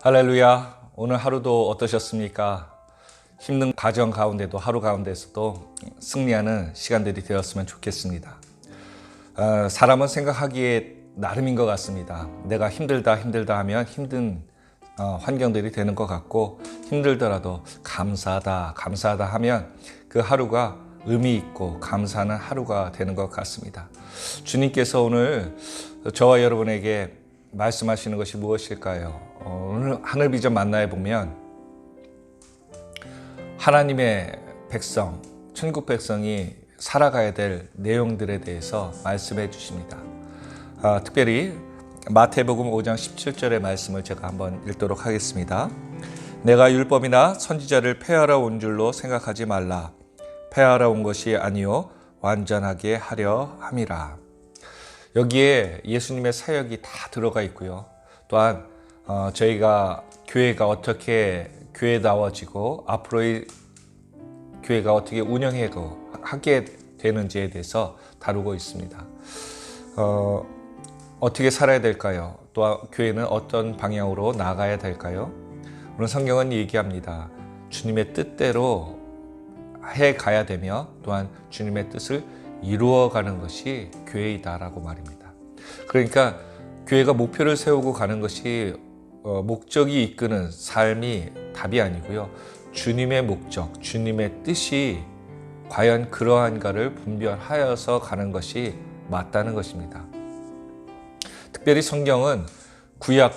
할렐루야. 오늘 하루도 어떠셨습니까? 힘든 가정 가운데도 하루 가운데서도 승리하는 시간들이 되었으면 좋겠습니다. 어, 사람은 생각하기에 나름인 것 같습니다. 내가 힘들다 힘들다 하면 힘든 어, 환경들이 되는 것 같고 힘들더라도 감사하다 감사하다 하면 그 하루가 의미 있고 감사하는 하루가 되는 것 같습니다. 주님께서 오늘 저와 여러분에게 말씀하시는 것이 무엇일까요? 어, 오늘 하늘 비전 만나에 보면 하나님의 백성, 천국 백성이 살아가야 될 내용들에 대해서 말씀해 주십니다. 아, 특별히 마태복음 5장 17절의 말씀을 제가 한번 읽도록 하겠습니다. 내가 율법이나 선지자를 폐하러 온 줄로 생각하지 말라. 폐하러 온 것이 아니요 완전하게 하려 함이라. 여기에 예수님의 사역이 다 들어가 있고요. 또한 어, 저희가 교회가 어떻게 교회다워지고 앞으로의 교회가 어떻게 운영해고 하게 되는지에 대해서 다루고 있습니다. 어, 어떻게 살아야 될까요? 또 교회는 어떤 방향으로 나가야 될까요? 오늘 성경은 얘기합니다. 주님의 뜻대로 해 가야 되며 또한 주님의 뜻을 이루어가는 것이 교회이다라고 말입니다. 그러니까 교회가 목표를 세우고 가는 것이 어, 목적이 이끄는 삶이 답이 아니고요. 주님의 목적, 주님의 뜻이 과연 그러한가를 분별하여서 가는 것이 맞다는 것입니다. 특별히 성경은 구약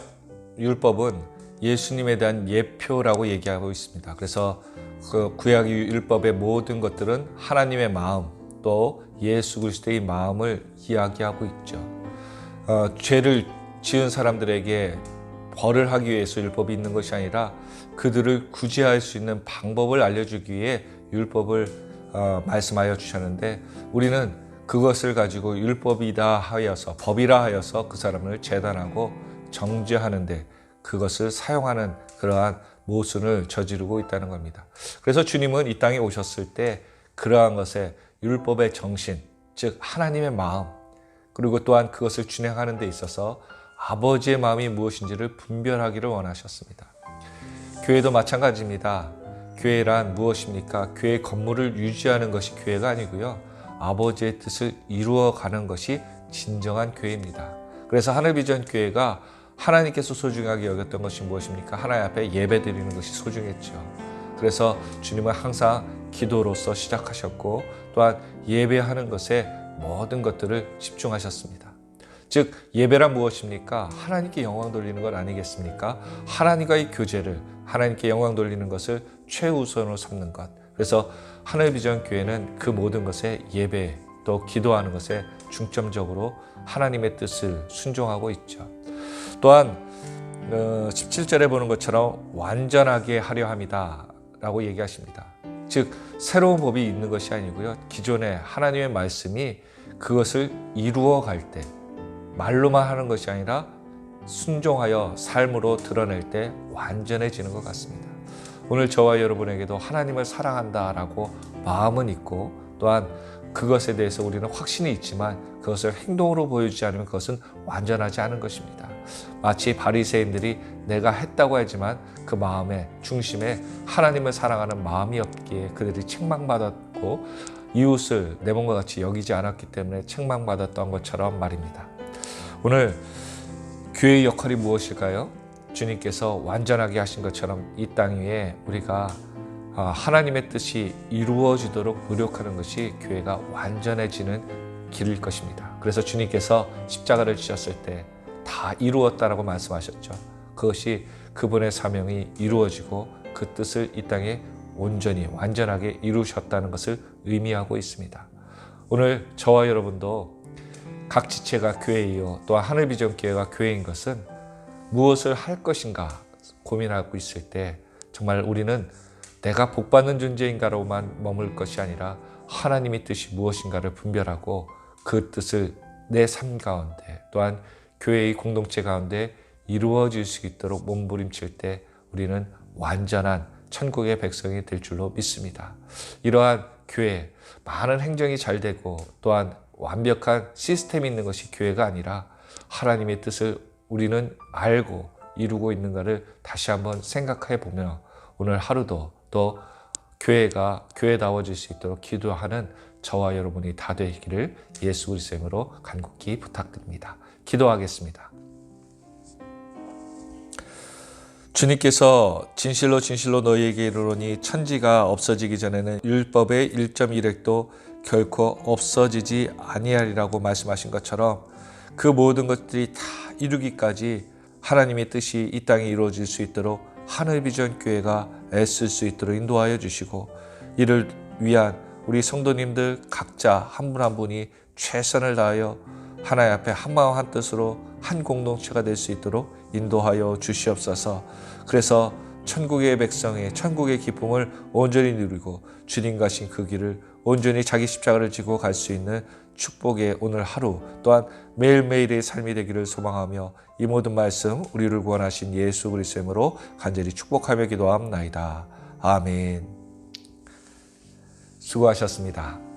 율법은 예수님에 대한 예표라고 얘기하고 있습니다. 그래서 그 구약 율법의 모든 것들은 하나님의 마음 또 예수 그리스도의 마음을 이야기하고 있죠. 어, 죄를 지은 사람들에게 벌을 하기 위해서 율법이 있는 것이 아니라 그들을 구제할 수 있는 방법을 알려주기 위해 율법을 어, 말씀하여 주셨는데 우리는 그것을 가지고 율법이다 하여서 법이라 하여서 그 사람을 재단하고 정죄하는데 그것을 사용하는 그러한 모순을 저지르고 있다는 겁니다. 그래서 주님은 이 땅에 오셨을 때 그러한 것에 율법의 정신, 즉 하나님의 마음, 그리고 또한 그것을 준행하는 데 있어서 아버지의 마음이 무엇인지를 분별하기를 원하셨습니다. 교회도 마찬가지입니다. 교회란 무엇입니까? 교회 건물을 유지하는 것이 교회가 아니고요. 아버지의 뜻을 이루어가는 것이 진정한 교회입니다. 그래서 하늘비전 교회가 하나님께서 소중하게 여겼던 것이 무엇입니까? 하나님 앞에 예배 드리는 것이 소중했죠. 그래서 주님은 항상 기도로서 시작하셨고 또한 예배하는 것에 모든 것들을 집중하셨습니다. 즉 예배란 무엇입니까? 하나님께 영광 돌리는 것 아니겠습니까? 하나님과의 교제를 하나님께 영광 돌리는 것을 최우선으로 삼는 것. 그래서 하늘 비전 교회는 그 모든 것에 예배 또 기도하는 것에 중점적으로 하나님의 뜻을 순종하고 있죠. 또한 17절에 보는 것처럼 완전하게 하려 함이다 라고 얘기하십니다. 즉 새로운 법이 있는 것이 아니고요. 기존의 하나님의 말씀이 그것을 이루어 갈 때 말로만 하는 것이 아니라 순종하여 삶으로 드러낼 때 완전해지는 것 같습니다. 오늘 저와 여러분에게도 하나님을 사랑한다라고 마음은 있고 또한 그것에 대해서 우리는 확신이 있지만 그것을 행동으로 보여주지 않으면 그것은 완전하지 않은 것입니다. 마치 바리새인들이 내가 했다고 하지만 그 마음의 중심에 하나님을 사랑하는 마음이 없기에 그들이 책망받았고 이웃을 내 몸과 같이 여기지 않았기 때문에 책망받았던 것처럼 말입니다. 오늘 교회의 역할이 무엇일까요? 주님께서 완전하게 하신 것처럼 이 땅 위에 우리가 하나님의 뜻이 이루어지도록 노력하는 것이 교회가 완전해지는 길일 것입니다. 그래서 주님께서 십자가를 지셨을 때 다 이루었다라고 말씀하셨죠. 그것이 그분의 사명이 이루어지고 그 뜻을 이 땅에 온전히 완전하게 이루셨다는 것을 의미하고 있습니다. 오늘 저와 여러분도 각 지체가 교회이요 또한 하늘비전 교회가 교회인 것은 무엇을 할 것인가 고민하고 있을 때 정말 우리는 내가 복받는 존재인가로만 머물 것이 아니라 하나님의 뜻이 무엇인가를 분별하고 그 뜻을 내 삶 가운데 또한 교회의 공동체 가운데 이루어질 수 있도록 몸부림칠 때 우리는 완전한 천국의 백성이 될 줄로 믿습니다. 이러한 교회, 많은 행정이 잘 되고 또한 완벽한 시스템이 있는 것이 교회가 아니라 하나님의 뜻을 우리는 알고 이루고 있는가를 다시 한번 생각해 보며 오늘 하루도 또 교회가 교회다워질 수 있도록 기도하는 저와 여러분이 다 되기를 예수 그리스도 이름으로 간곡히 부탁드립니다. 기도하겠습니다. 주님께서 진실로 진실로 너희에게 이르노니 천지가 없어지기 전에는 율법의 1.1획도 결코 없어지지 아니하리라고 말씀하신 것처럼 그 모든 것들이 다 이루기까지 하나님의 뜻이 이 땅에 이루어질 수 있도록 하늘 비전 교회가 애쓸 수 있도록 인도하여 주시고 이를 위한 우리 성도님들 각자 한 분한 분이 최선을 다하여 하나님 앞에 한 마음 한 뜻으로 한 공동체가 될 수 있도록 인도하여 주시옵소서. 그래서 천국의 백성의 천국의 기쁨을 온전히 누리고 주님 가신 그 길을 온전히 자기 십자가를 지고 갈 수 있는 축복의 오늘 하루 또한 매일매일의 삶이 되기를 소망하며 이 모든 말씀 우리를 구원하신 예수 그리스도의 이름으로 간절히 축복하며 기도함나이다. 아멘. 수고하셨습니다.